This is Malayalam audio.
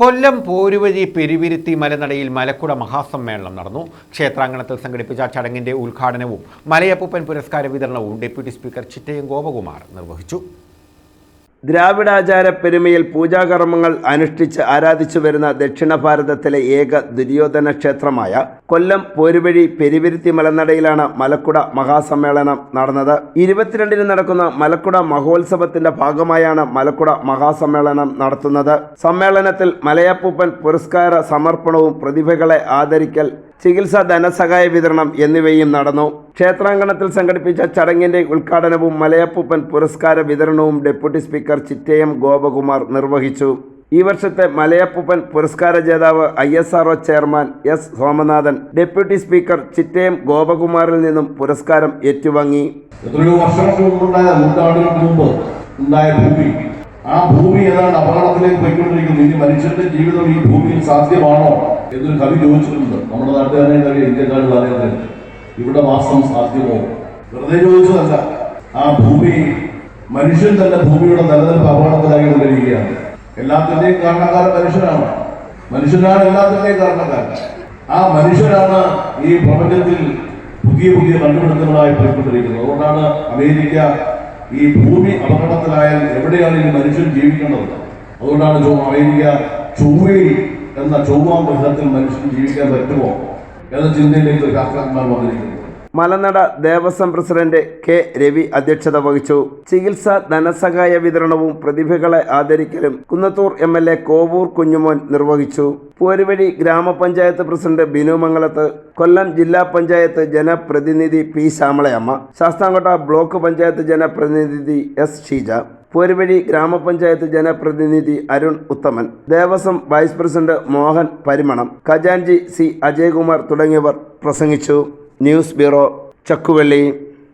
കൊല്ലം പോരുവഴി പെരുവിരുത്തി മലനടയിൽ മലക്കുട മഹാസമ്മേളനം നടന്നു. ക്ഷേത്രാങ്കണത്തിൽ സംഘടിപ്പിച്ച ചടങ്ങിന്റെ ഉദ്ഘാടനവും മലയപ്പൂപ്പൻ പുരസ്കാര വിതരണവും ഡെപ്യൂട്ടി സ്പീക്കർ ചിറ്റയം ഗോപകുമാർ നിർവഹിച്ചു. ദ്രാവിഡാചാര പെരുമയിൽ പൂജാകർമ്മങ്ങൾ അനുഷ്ഠിച്ച് ആരാധിച്ചു വരുന്ന ദക്ഷിണ ഭാരതത്തിലെ ഏക ദുര്യോധന ക്ഷേത്രമായ കൊല്ലം പോരുവഴി പെരുവിരുത്തി മലനടയിലാണ് മലക്കുട മഹാസമ്മേളനം നടന്നത്. ഇരുപത്തിരണ്ടിന് നടക്കുന്ന മലക്കുട മഹോത്സവത്തിന്റെ ഭാഗമായാണ് മലക്കുട മഹാസമ്മേളനം നടത്തുന്നത്. സമ്മേളനത്തിൽ മലയപ്പൂപ്പൻ പുരസ്കാര സമർപ്പണവും പ്രതിഭകളെ ആദരിക്കൽ ചികിത്സാ ധനസഹായ വിതരണം എന്നിവയും നടന്നു. ക്ഷേത്രാങ്കണത്തിൽ സംഘടിപ്പിച്ച ചടങ്ങിന്റെ ഉദ്ഘാടനവും മലയപ്പൂപ്പൻ പുരസ്കാര വിതരണവും ഡെപ്യൂട്ടി സ്പീക്കർ ചിറ്റയം ഗോപകുമാർ നിർവഹിച്ചു. ഈ വർഷത്തെ മലയപ്പൂപ്പൻ പുരസ്കാര ജേതാവ് I S R O chairman S Somanathan deputy speaker Chittayam ഗോപകുമാറിൽ നിന്നും പുരസ്കാരം ഏറ്റുവാങ്ങി. ഭൂമി. ആ ഭൂമി ഏതാണ്ട് അപകടത്തിലേക്ക് പോയിക്കൊണ്ടിരിക്കുന്നു. ഇനി മനുഷ്യന്റെ ജീവിതം ഈ ഭൂമിയിൽ സാധ്യമാണോ എന്നൊരു കവി ചോദിച്ചിട്ടുണ്ട്. നമ്മുടെ നാട്ടുകാരനെ കവി ഇന്ത്യക്കാരിൽ ഇവിടെ വാസം സാധ്യമോ? വെറുതെ ചോദിച്ചതല്ല. ആ ഭൂമി മനുഷ്യൻ തന്നെ ഭൂമിയുടെ നിലനിൽപ്പ് അപകടത്തിലായി കൊണ്ടിരിക്കുകയാണ്. എല്ലാത്തിന്റെയും കാരണക്കാരൻ മനുഷ്യനാണ്. മനുഷ്യനാണ് എല്ലാത്തിന്റെയും കാരണക്കാരൻ. ആ മനുഷ്യരാണ് ഈ പ്രപഞ്ചത്തിൽ പുതിയ പുതിയ കണ്ടുപിടുത്തങ്ങളായി പോയിക്കൊണ്ടിരിക്കുന്നത്. അതുകൊണ്ടാണ് അമേരിക്ക ഈ ഭൂമി അപകടത്തിലായാൽ എവിടെയാണ് ഈ മനുഷ്യൻ ജീവിക്കേണ്ടത്? അതുകൊണ്ടാണ് അമേരിക്ക ചൊവ്വയിൽ എന്ന ചൊവ്വാം ഗ്രഹത്തിൽ മനുഷ്യൻ ജീവിക്കാൻ പറ്റുമോ? എന്ന മലനട ദേവസ്വം പ്രസിഡന്റ് കെ രവി അധ്യക്ഷത വഹിച്ചു. ചികിത്സ ധനസഹായ വിതരണവും പ്രതിഭകളെ ആദരിക്കലും Kunnathur M L A Kovoor Kunjumon നിർവഹിച്ചു. പോരുവഴി ഗ്രാമപഞ്ചായത്ത് പ്രസിഡന്റ് ബിനു മംഗലത്ത് കൊല്ലം ജില്ലാ പഞ്ചായത്ത് ജനപ്രതിനിധി പി ശ്യാമളയമ്മ ശാസ്താംകോട്ട ബ്ലോക്ക് പഞ്ചായത്ത് ജനപ്രതിനിധി എസ് ഷീജ പോരുവഴി ഗ്രാമപഞ്ചായത്ത് ജനപ്രതിനിധി അരുൺ ഉത്തമൻ ദേവസ്വം വൈസ് പ്രസിഡന്റ് മോഹൻ പരിമണം ഖജാൻജി സി അജയകുമാർ തുടങ്ങിയവർ പ്രസംഗിച്ചു. News bureau Chakkuvally.